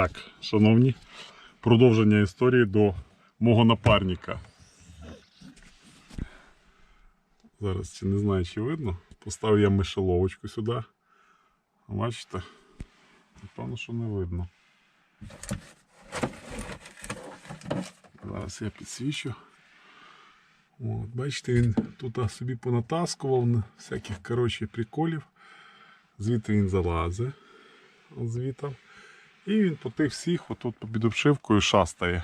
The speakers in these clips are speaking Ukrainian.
Так, шановні, продовження історії до мого напарника. Зараз чи не знаю, чи видно. Поставив я мишеловочку сюди. Бачите? Напевно, що не видно. Зараз я підсвічу. От, бачите, він тут собі понатаскував всяких коротше, приколів. Звідти він залазить. Звітом. І він по тих всіх отут під обшивкою шастає.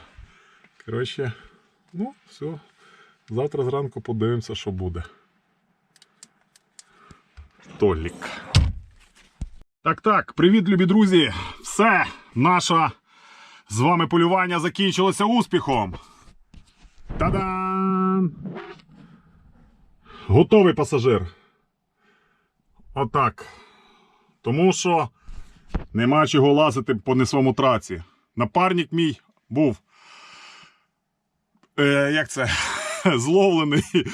Коротше, ну, все. Завтра зранку подивимося, що буде. Толік. Так, так, привіт, любі друзі! Все, наше з вами полювання закінчилося успіхом. Та-дам! Готовий пасажир. Отак. Тому що нема чого лазити по несвому траці. Напарник мій був. Е, як це? Зловлений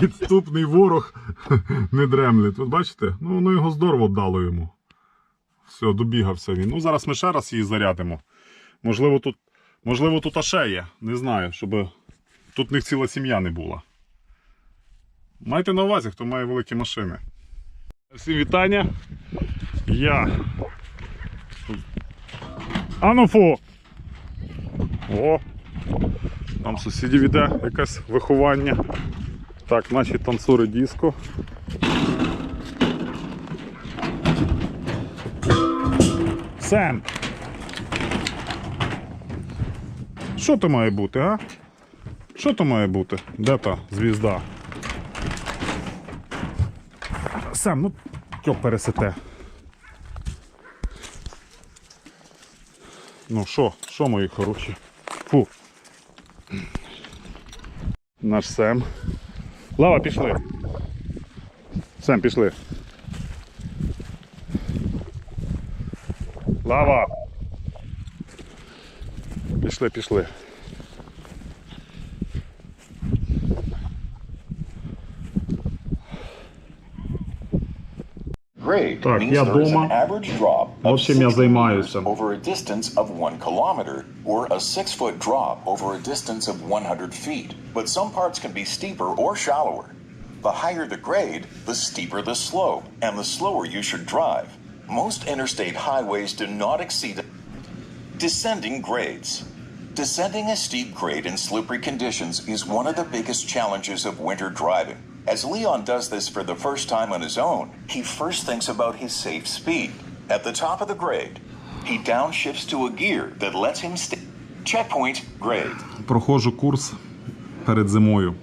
підступний ворог не дремлить. От бачите? Ну, воно його здорово дало йому. Все, добігався він. Ну, зараз ми ще раз її зарядимо. Можливо, тут, можливо, тут аше є. Не знаю, щоб тут них ціла сім'я не була. Майте на увазі, хто має великі машини. Всім вітання. Я. Ану фу! О! Там сусідів іде якесь виховання. Так, наші танцури диско. Сем! Що то має бути, а? Що то має бути? Де та звізда? Сем, ну тьо пересете. Ну що, що мої хороші? Фу. Наш Сем. Лава, пішли. Сем, пішли. Лава. Пішли, пішли. Grade Так, means я there is дома. an average drop От of чим я 60 займаюся. meters over a distance of 1 kilometer or a 6-foot drop over a distance of 100 feet. But some parts can be steeper or shallower. The higher the grade, the steeper the slope, and the slower you should drive. Most interstate highways do not exceed Descending grades. Descending a steep grade in slippery conditions is one of the biggest challenges of winter driving. As Leon does this for the first time on his own, he first thinks about his safe speed. At the top of the grade, he downshifts to a gear that lets him stay. Checkpoint grade. проходжу курс перед зимою.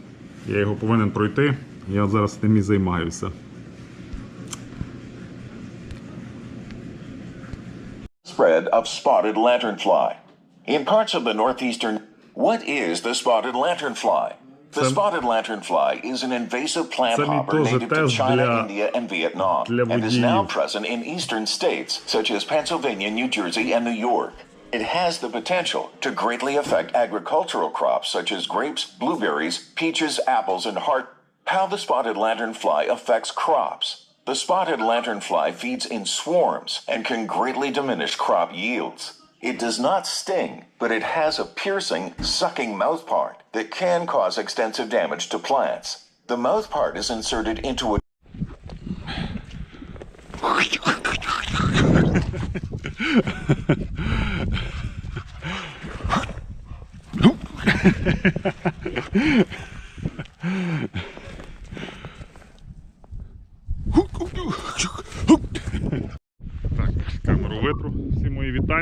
Я його повинен пройти. Я от зараз тим і займаюся. Spread of spotted lanternfly. In parts of the northeastern, what is the spotted lanternfly? The Це- spotted lanternfly is an invasive plant Це мій hopper теж native to тест China, для- India, and Vietnam, для and is now водіїв. present in eastern states such as Pennsylvania, New Jersey, and New York. It has the potential to greatly affect agricultural crops such as grapes, blueberries, peaches, apples, and heart. How the spotted lanternfly affects crops. The spotted lanternfly feeds in swarms and can greatly diminish crop yields. It does not sting, but it has a piercing, sucking mouthpart that can cause extensive damage to plants. The mouthpart is inserted into a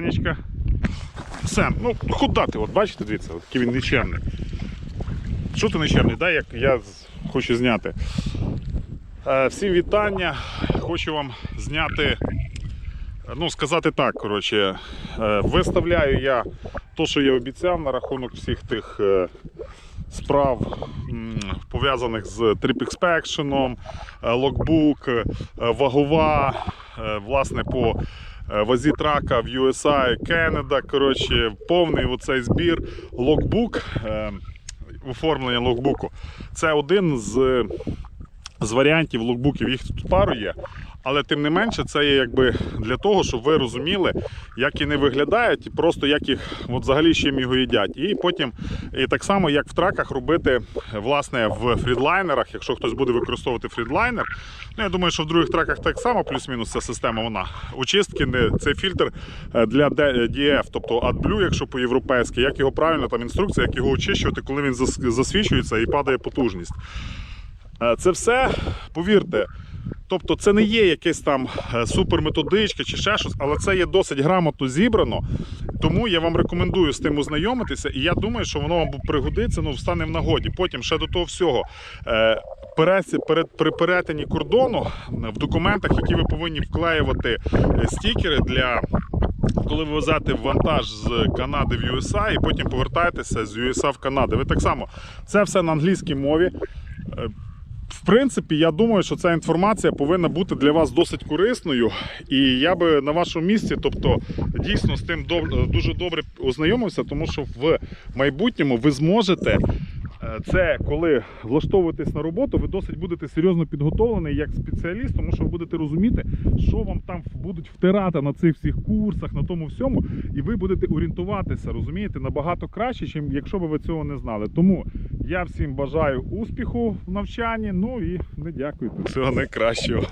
мої. Сем, ну куди ти? От бачите, дивіться, який він нечемний. Що ти нечемний? Дай як я хочу зняти. Е, всім вітання. Хочу вам зняти, ну сказати так, коротше, е, виставляю я то, що я обіцяв на рахунок всіх тих е, справ, пов'язаних з Trip Inspection, е, логбук, е, вагова, е, власне, по вазі трака в USA, Canada, коротше, повний оцей збір логбук, е, оформлення локбуку. Це один з, з варіантів логбуків. Їх тут пару є. Але тим не менше, це є якби для того, щоб ви розуміли, як вони виглядають, і просто як їх от взагалі з чим його їдять. І потім, і так само, як в траках робити власне в фрідлайнерах, якщо хтось буде використовувати фрідлайнер. Ну, я думаю, що в других траках так само, плюс-мінус ця система вона. Очистки, не цей фільтр е, для DF, тобто AdBlue, якщо по-європейськи, як його правильно, там інструкція, як його очищувати, коли він засвічується і падає потужність. Е, Це все, повірте, тобто це не є якесь там е, суперметодичка чи ще щось, але це є досить грамотно зібрано. Тому я вам рекомендую з тим ознайомитися, і я думаю, що воно вам пригодиться, ну встане в нагоді. Потім ще до того всього. е, при перетині кордону в документах, які ви повинні вклеювати е, стікери для коли ви везете вантаж з Канади в USA і потім повертаєтеся з USA в Канаду. Ви так само це все на англійській мові. Принципі, я думаю, що ця інформація повинна бути для вас досить корисною. І я би на вашому місці, тобто дійсно з тим дуже добре ознайомився, тому що в майбутньому ви зможете. Е, це коли влаштовуєтесь на роботу, ви досить будете серйозно підготовлений як спеціаліст, тому що ви будете розуміти, що вам там будуть втирати на цих всіх курсах, на тому всьому, і ви будете орієнтуватися, розумієте, набагато краще, ніж якщо б ви цього не знали. Тому я всім бажаю успіху в навчанні. Ну і не дякуйте. Всього найкращого.